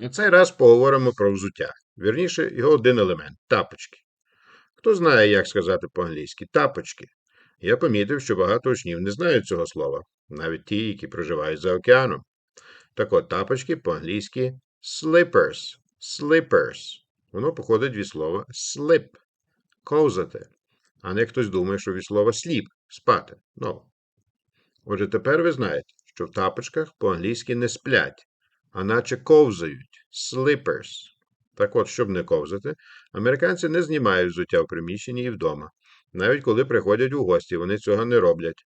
На цей раз поговоримо про взуття. Вірніше, його один елемент тапочки. Хто знає, як сказати по-англійськи тапочки? Я помітив, що багато учнів не знають цього слова, навіть ті, які проживають за океаном. Так от тапочки по-англійськи slippers. Slippers. Воно походить від слова slip ковзати. А не хтось думає, що від слова sleep спати. No. Отже, тепер ви знаєте, що в тапочках по-англійськи не сплять, а наче ковзають slippers. Так от, щоб не ковзати, американці не знімають взуття в приміщенні і вдома. Навіть коли приходять у гості, вони цього не роблять.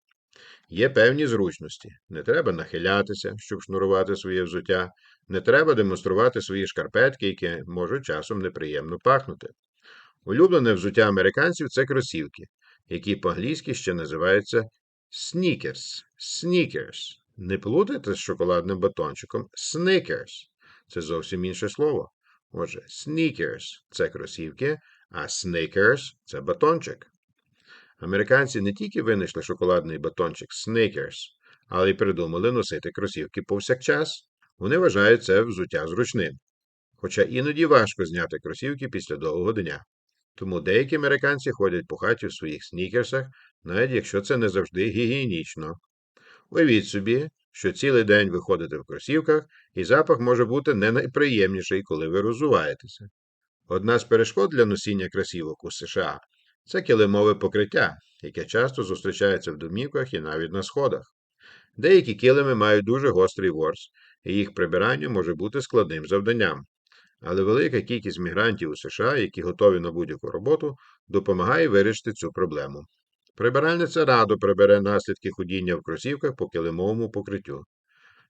Є певні зручності. Не треба нахилятися, щоб шнурувати своє взуття, не треба демонструвати свої шкарпетки, які можуть часом неприємно пахнути. Улюблене взуття американців це кросівки, які по-англійськи ще називаються sneakers. Sneakers. Не плутайте з шоколадним батончиком Snickers. Це зовсім інше слово. Отже, sneakers – це кросівки, а Snickers – це батончик. Американці не тільки винайшли шоколадний батончик Snickers, але й придумали носити кросівки повсякчас. Вони вважають це взуття зручним. Хоча іноді важко зняти кросівки після довгого дня. Тому деякі американці ходять по хаті в своїх снікерсах, навіть якщо це не завжди гігієнічно. Уявіть собі, що цілий день ви ходите в кросівках, і запах може бути не найприємніший, коли ви розуваєтеся. Одна з перешкод для носіння кросівок у США це килимове покриття, яке часто зустрічається в домівках і навіть на сходах. Деякі килими мають дуже гострий ворс, і їх прибирання може бути складним завданням. Але велика кількість мігрантів у США, які готові на будь-яку роботу, допомагає вирішити цю проблему. Прибиральниця радо прибере наслідки ходіння в кросівках по килимовому покриттю.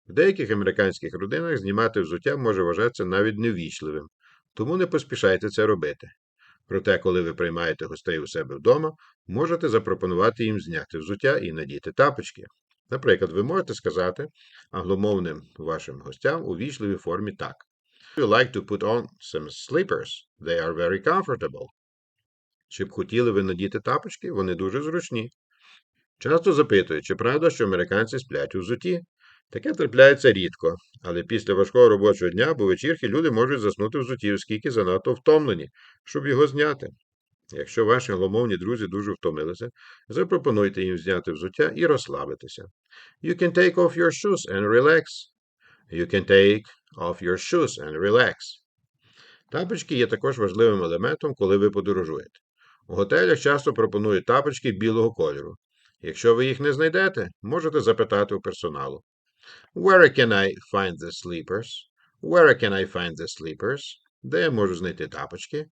В деяких американських родинах знімати взуття може вважатися навіть невічливим, тому не поспішайте це робити. Проте, коли ви приймаєте гостей у себе вдома, можете запропонувати їм зняти взуття і надіти тапочки. Наприклад, ви можете сказати англомовним вашим гостям у вічливій формі так. You like to put on some slippers. They are very comfortable. Чи б хотіли ви надіти тапочки? Вони дуже зручні. Часто запитують, чи правда, що американці сплять у взуті? Таке трапляється рідко, але після важкого робочого дня або вечірки люди можуть заснути в взуті, оскільки занадто втомлені, щоб його зняти. Якщо ваші англомовні друзі дуже втомилися, запропонуйте їм зняти взуття і розслабитися. You can take off your shoes and relax. You can take off your shoes and relax. Тапочки є також важливим елементом, коли ви подорожуєте. У готелях часто пропонують тапочки білого кольору. Якщо ви їх не знайдете, можете запитати у персоналу. Where can I find the sleepers? Where can I find the sleepers? Де я можу знайти тапочки?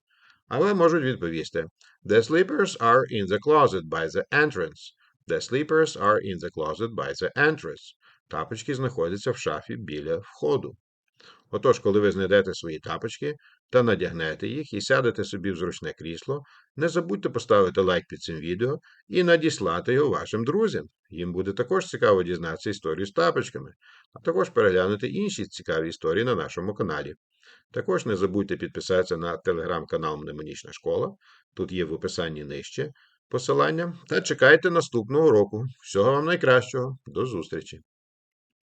Але можуть відповісти: The sleepers are in the closet by the entrance. The sleepers are in the closet by the entrance. Тапочки знаходяться в шафі біля входу. Отож, коли ви знайдете свої тапочки та надягнете їх і сядете собі в зручне крісло, не забудьте поставити лайк під цим відео і надіслати його вашим друзям. Їм буде також цікаво дізнатися історію з тапочками, а також переглянути інші цікаві історії на нашому каналі. Також не забудьте підписатися на телеграм-канал Мнемонічна школа. Тут є в описанні нижче посилання. Та чекайте наступного року. Всього вам найкращого. До зустрічі!